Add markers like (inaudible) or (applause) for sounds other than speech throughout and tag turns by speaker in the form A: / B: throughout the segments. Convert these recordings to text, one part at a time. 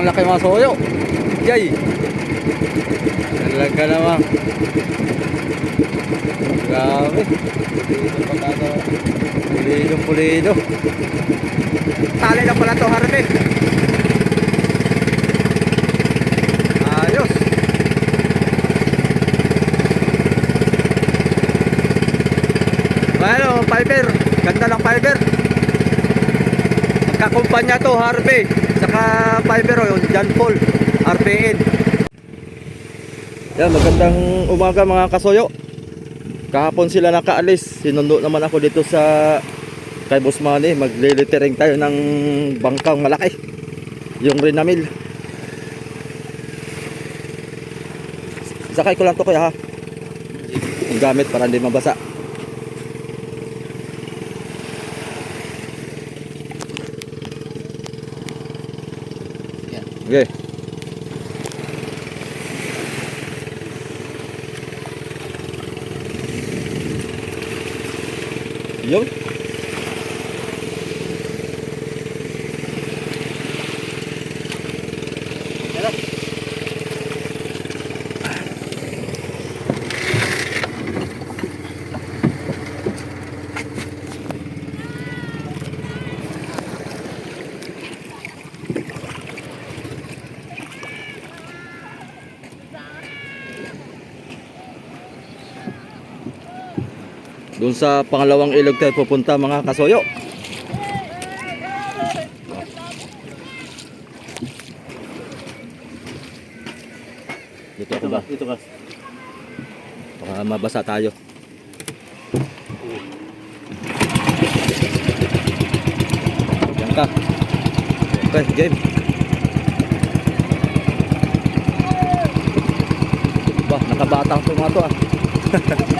A: ang laki mga soyo. Yay! Talaga naman. Grabe.
B: Dito pagkagawa.
A: Pulido, pulido. Tali na pala to, Harvey. Ayos. Ano, fiber. Ganda ng fiber. Magkakumpanya to, Harvey. Saka fiber, yung John Paul. RPN. Yan, magandang umaga mga kasoyo. Kahapon sila nakaalis. Sinundo naman ako dito sa kay Boss Manny. Magle-littering tayo ng bangkang malaki. Yung Rinamil. Sakay ko lang to kuya ha. Gamit para hindi mabasa.
B: Yan.
A: Okay. Yun. Doon sa pangalawang ilog tayo pupunta mga kasoyo. Dito ako ba?
B: Dito ka.
A: Baka mabasa tayo. Yan ka. Okay, game. Ba, nakabatang to mga to ah. (laughs)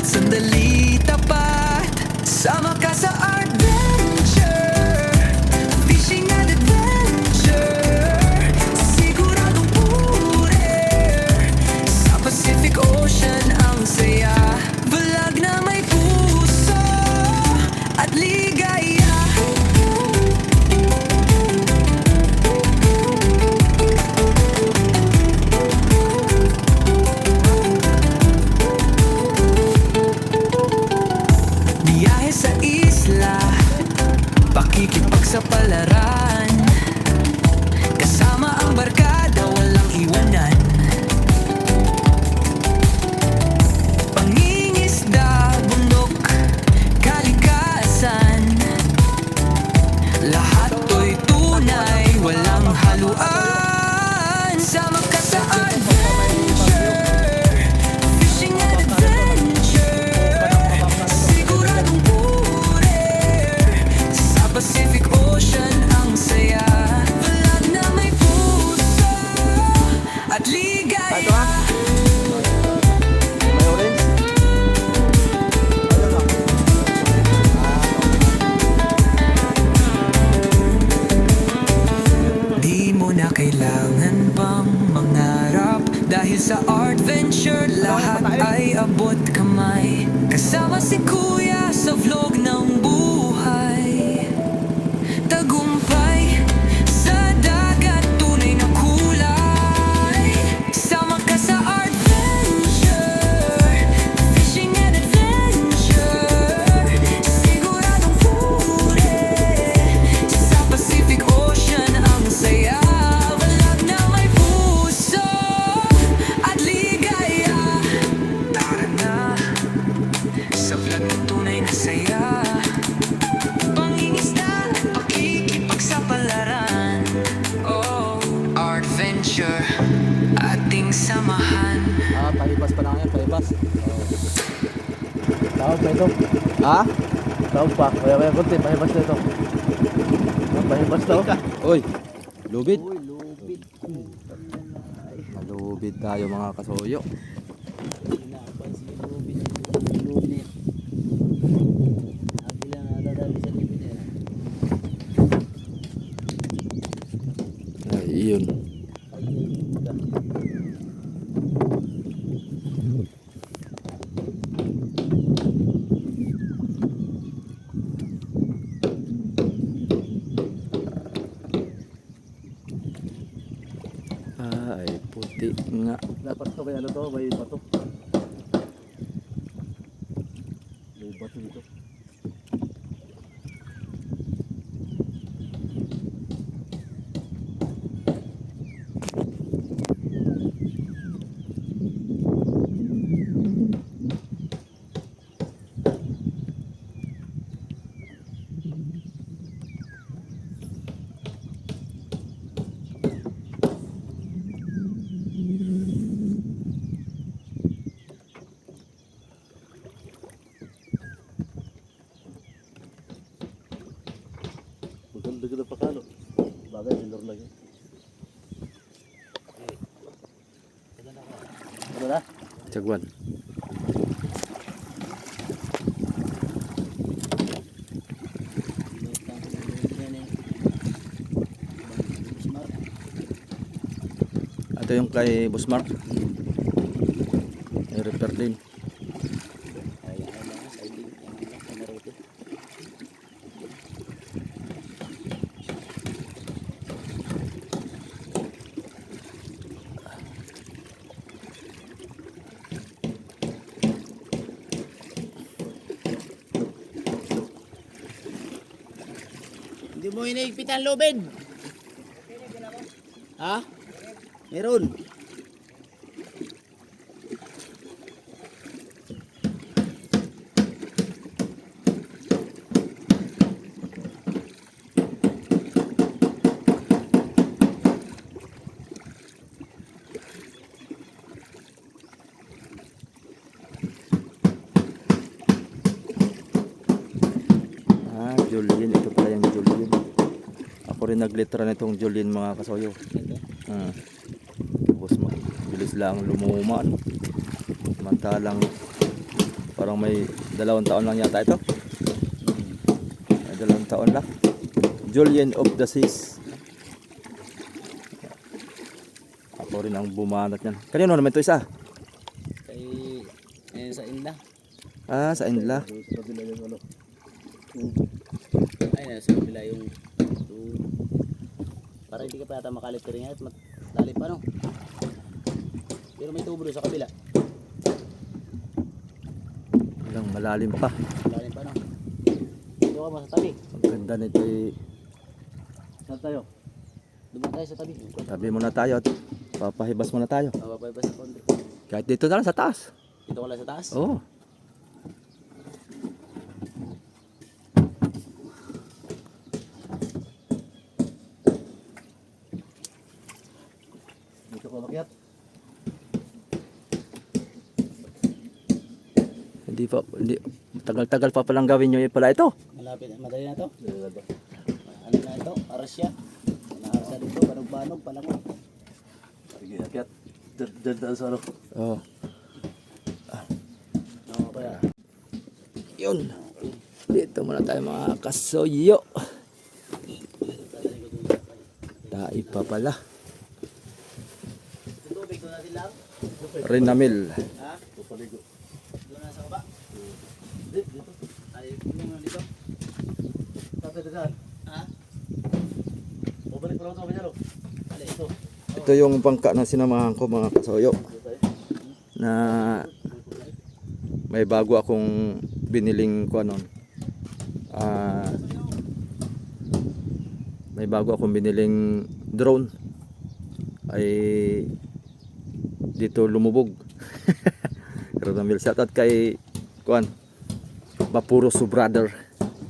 C: At sandali tapat. Sama ka sa
A: akin
D: Oy, lubid.
A: Oy, lubid.
D: Lubid tayo mga kasoyo. Ay, iyon.
A: la corto pedalo todo pues, Tubig na pakalo. Bagay, minor lang yun. Ano na?
D: Tagwan. Ito yung kay Busmark. I-refer din.
A: Hinaigpit ang lubid. Ha? Meron.
D: Ah, Julian. Ito pala yung Julian. Ako rin naglitra nitong Julian mga kasoyo. Boss Mark. Bilis lang lumuma. No? Samantalang parang may dalawang taon lang yata ito. May dalawang taon lang. Julian of the Seas. Ako rin ang bumanat yan. Kanino naman ito isa?
A: Kay, ayun sa inla.
D: Ah, sa Inla.
A: Ay, nasa kabila yung yung- para hindi ka pa yata makalit ka rin yan at matali pa no. Pero may tubo sa kabila.
D: Walang malalim pa.
A: Lalim pa no. Dito ka ba sa tabi?
D: Ang ganda nito eh.
A: Saan tayo? Dumaan tayo sa tabi.
D: Sabi muna tayo at papahibas muna tayo.
A: Mababay pa sa konti.
D: Kahit dito na lang sa taas.
A: Dito ka lang sa taas?
D: Oo.
A: Dito ka makyat.
D: Hindi pa, hindi, tagal-tagal pa palang gawin nyo eh pala ito.
A: Malapit, madali na to. Ano na ito? Arasya. Naarasya dito, banog-banog, palangon.
E: Sige, akyat. Diyan sa ano.
D: Oo. Yun. Dito muna tayo mga kasoyo. Taib pa pala. Rinamil.
A: Ha? Baba. Ay, yung ano dito.
E: Tatay dyan.
A: Ha?
E: Babalik ko lang ito, kanyaro.
A: Ali, ito.
D: Ito yung bangka na sinamahan ko mga kasoyo. Na may bago akong biniling ko anon. Ah may bago akong biniling drone ay dito lumubog. (laughs) Rodamil shoutout kay kuan Bapuro su brother.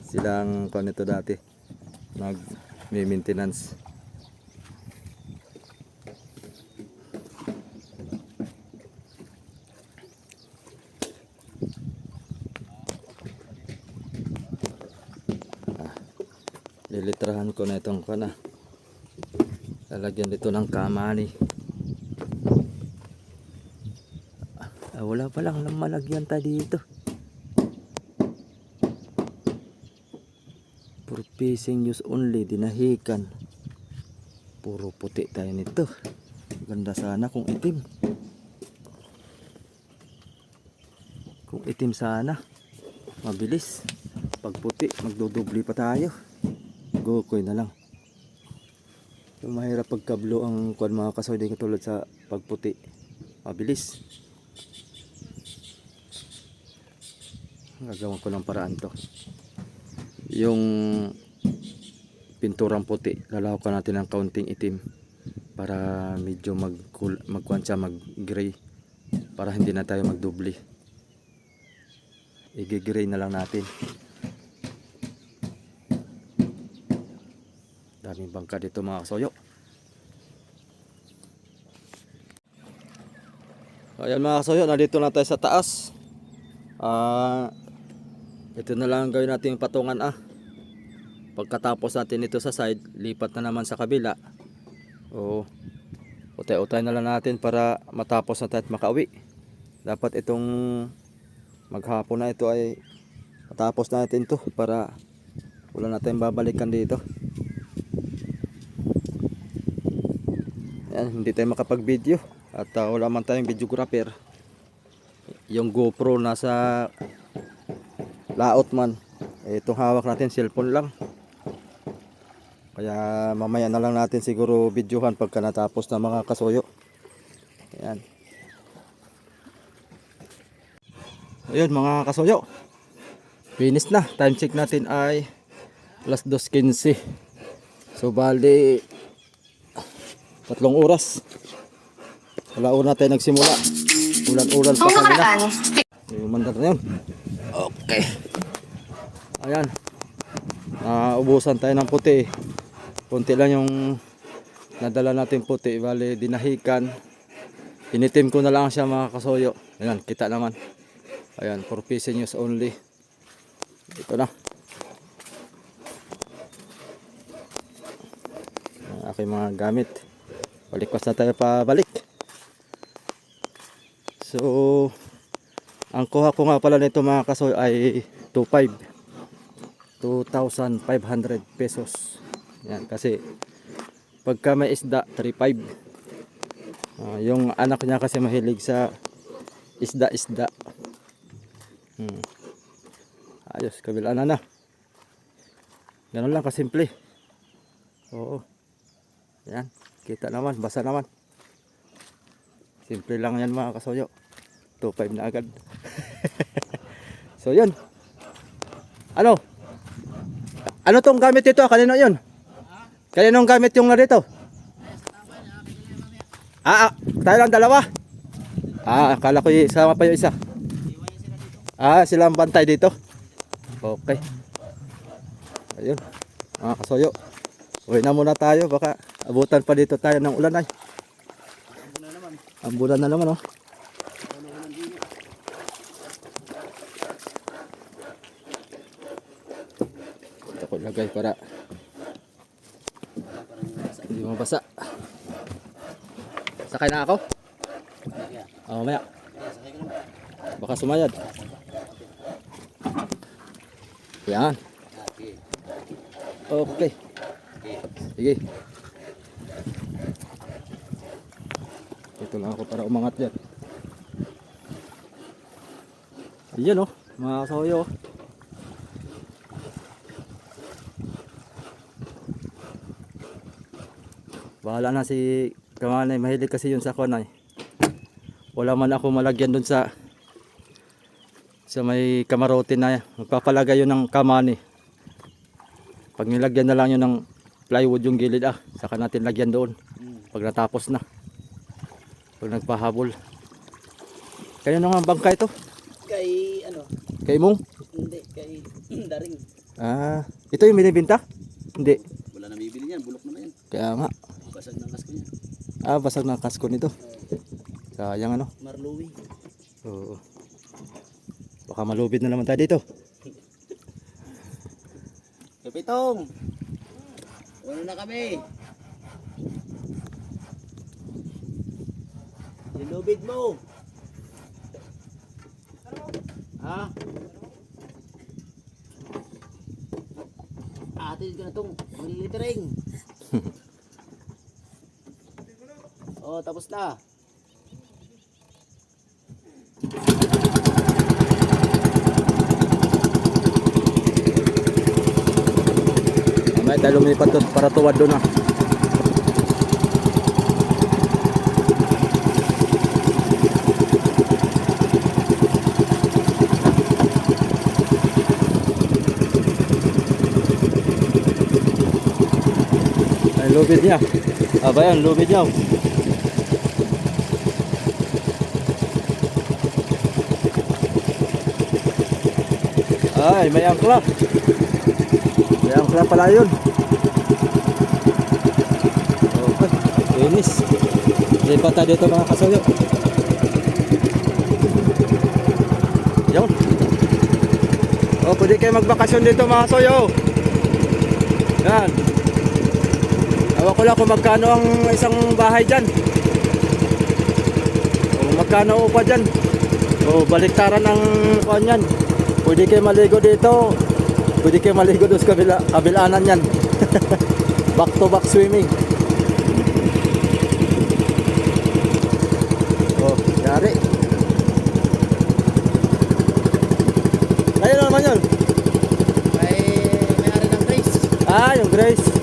D: Silang kuan ito dati. Nag may maintenance. Lilitrahan ko na itong kana. Lalagyan dito ng kamani. Ah, wala pa lang malagyan tayo dito. Puro fishing use only, dinahikan. Puro puti tayo nito. Ganda sana kung itim. Kung itim sana, mabilis. Pag puti, magdudubli pa tayo. Gokoy na lang. Yung mahirap pagkablo ang kuan mga kasoy di katulad sa pagputi. Mabilis. Gagawin ko ng paraan to. Yung pinturang puti, lalawakan natin ng kaunting itim para medyo mag magkuan siya mag gray para hindi na tayo magdubli. Igi-gray na lang natin. Daming bangka dito mga kasoyo. Ayan mga kasoyo, nandito na tayo sa taas. Ah, ito na lang ang gawin natin patungan ah. Pagkatapos natin ito sa side, lipat na naman sa kabila. Oo. Utay-utay na lang natin para matapos na tayo at makauwi. Dapat itong maghapon na ito ay matapos natin to para wala natin babalikan dito. Yan, hindi tayo makapag-video at ah, wala man tayong videographer. Yung GoPro nasa laot man. Eh, itong hawak natin cellphone lang. Kaya mamaya na lang natin siguro videohan pagka natapos na mga kasuyo. Ayan. Ayun mga kasuyo. Finish na. Time check natin ay alas 2.15. So bali tatlong oras. Wala una tayo nagsimula. Ulan-ulan pa kanina. Yung mandar na yun. Okay. Ayan. Naubusan tayo ng puti. Kunti lang yung nadala natin puti. Bali, dinahikan. Initim ko na lang siya mga kasoyo. Ayan, kita naman. Ayan, for fishing only. Ito na. Ang aking mga gamit. Balikwas na tayo pabalik. So, ang kuha ko nga pala nito mga kasoy ay 2.5. 2,500 pesos. Yan, kasi pagka may isda, 3.5. Ah, yung anak niya kasi mahilig sa isda-isda. Hmm. Ayos, kabila na na. Ganun lang kasimple. Oo. Yan, kita naman, basa naman. Simple lang yan mga kasoyo. 2.5 na agad. (laughs) so yun. Ano? Ano tong gamit dito? Kanino yun? Kaninong gamit yung na dito? Ah, ah, tayo lang dalawa. Ah, akala ko isama pa yung isa. Ah, sila ang bantay dito. Okay. Ayun. Mga kasoyo. Uwi na muna tayo. Baka abutan pa dito tayo ng ulan ay. Ambulan na naman oh. Ito ko lagay para hindi mabasa. Sakay na ako? Oh, mamaya. Baka sumayad. Yan. Okay. Sige. Ito lang ako para umangat yan. Ayan oh, mga kasoyo. oh. Bahala na si Kamanay. Mahilig kasi yun sa kunay. Wala man ako malagyan dun sa sa may kamarote na magpapalagay yun ng kamani. Pag nilagyan na lang yun ng plywood yung gilid ah, saka natin lagyan doon. Pag natapos na. Pag nagpahabol. Kaya na nga bangka ito?
A: Kay ano?
D: Kay Mong?
A: Hindi, kay (clears throat) Daring.
D: Ah, ito yung binibinta? Hindi.
A: Wala na bibili niyan, bulok na yan.
D: Kaya nga.
A: Basag ng kasko niya.
D: Ah, basag ng kasko nito. Sayang ano.
A: Marluwi.
D: Oo. Baka malubid na naman tayo dito.
A: Kapitong! Ano na kami? Sinubid mo! Ha? Atin ko na itong maglilitering. (laughs) oh, tapos na.
D: Mamaya tayo doon para tuwad doon ah. Lubid niya. Aba yan, lubid niya. Ay, may angkla. May angkla pala yun. Okay, finish. Lipat tayo dito mga kasuyo. Yun. O, pwede kayo magbakasyon dito mga kasuyo. Yan. Awa ko lang kung magkano ang isang bahay dyan. O magkano upa dyan. O baliktaran ng kuan yan. Pwede kayo maligo dito. Pwede kayo maligo doon sa kabila, kabilaanan yan. (laughs) back to back swimming. Oh, yari. Ayun
B: naman yun. May,
D: may ari ng Grace. Ah, yung Grace.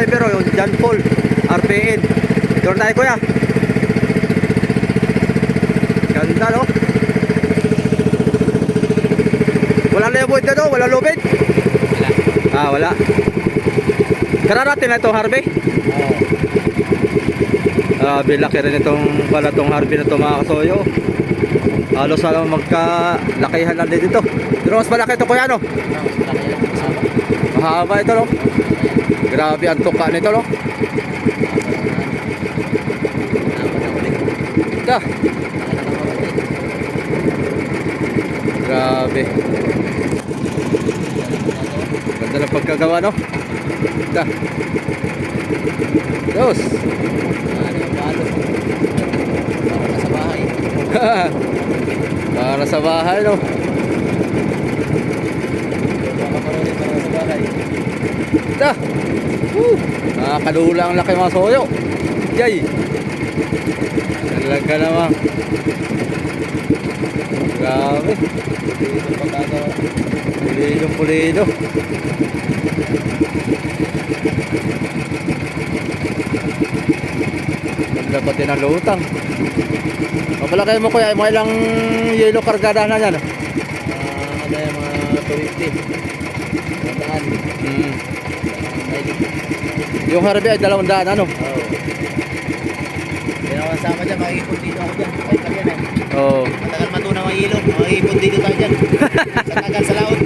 D: Fiber oh, yung John Paul. RPN. Doon tayo kuya. Ganda no? Wala na yung dito, wala lubid. Ah, wala. Kararating na ito, Harvey.
B: Oo.
D: Ah, bilaki rin itong pala tong Harvey na ito mga kasoyo. Halos alam magka-lakihan lang din dito. Pero mas malaki ito kuya no?
B: Mas malaki.
D: Mahaba ito no? Grabe ang tuka nito no? Ito. Grabe. Ganda ng pagkagawa no? Ito. Dos. (laughs) Para sa bahay no? Ito. Woo! Nakakalula ang laki mga soyo. Yay! Talaga naman. Grabe. Pulido, pulido. Ganda pati ng lutang. Mapalakay mo kuya, mga ilang yellow kargada na yan.
B: Ano yung mga 250. Tandaan.
D: Mm. Yung harbi ay dalawang daan ano?
B: Oo. Ginawa sama dyan, makikipon dito ako dyan. Ay pa yan eh.
D: Oo.
B: Matagal matunaw ang ilo. Makikipon dito tayo dyan. (laughs) Sa tagal sa laot.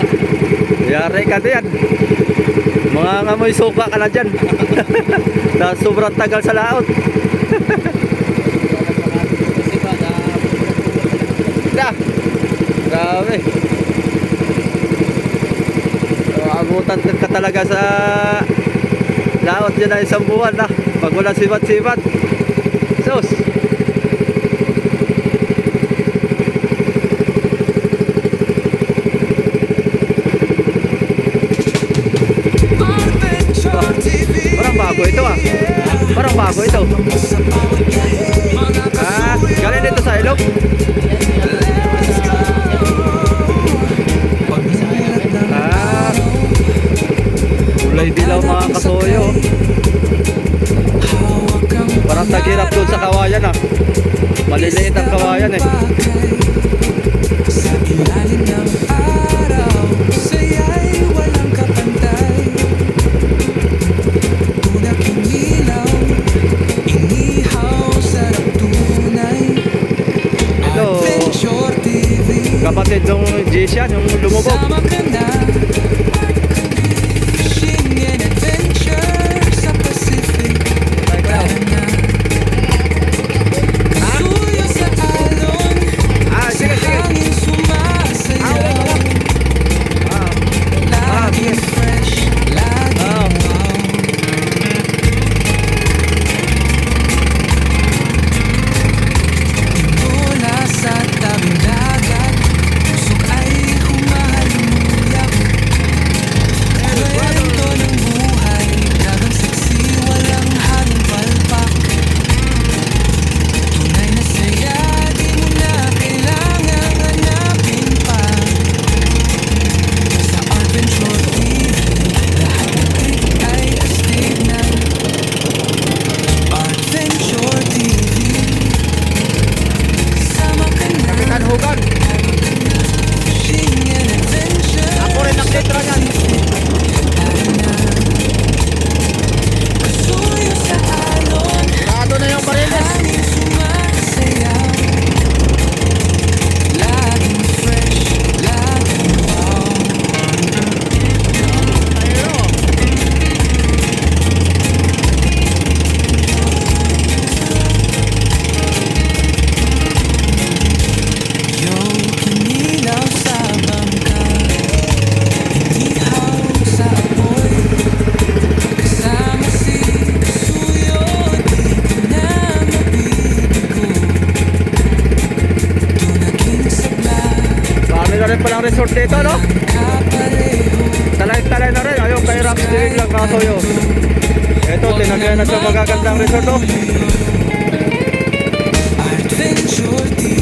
B: (laughs)
D: Yari ka diyan. Mga ngamoy suka ka na dyan. (laughs) Dahil sobrang tagal sa laot. Da. Grabe. So, abutan ka talaga sa laot dyan na isang buwan na. Pag walang sibat-sibat. Sus.
A: TV
D: Parang bago ito ah. Parang bago ito. Ah, galing dito sa ilog. ilaw mga
A: kasuyo
D: parang tagirap doon sa kawayan ah. Maliliit ang kawayan eh.
A: Ito, kapatid
D: ng
A: Jishan, yung lumubog. Meron palang resort dito, no? Talay-talay na rin. Ayun, kay Raps Living lang kaso yun. Ito, tinagyan na siya magagandang resort, no? I think you're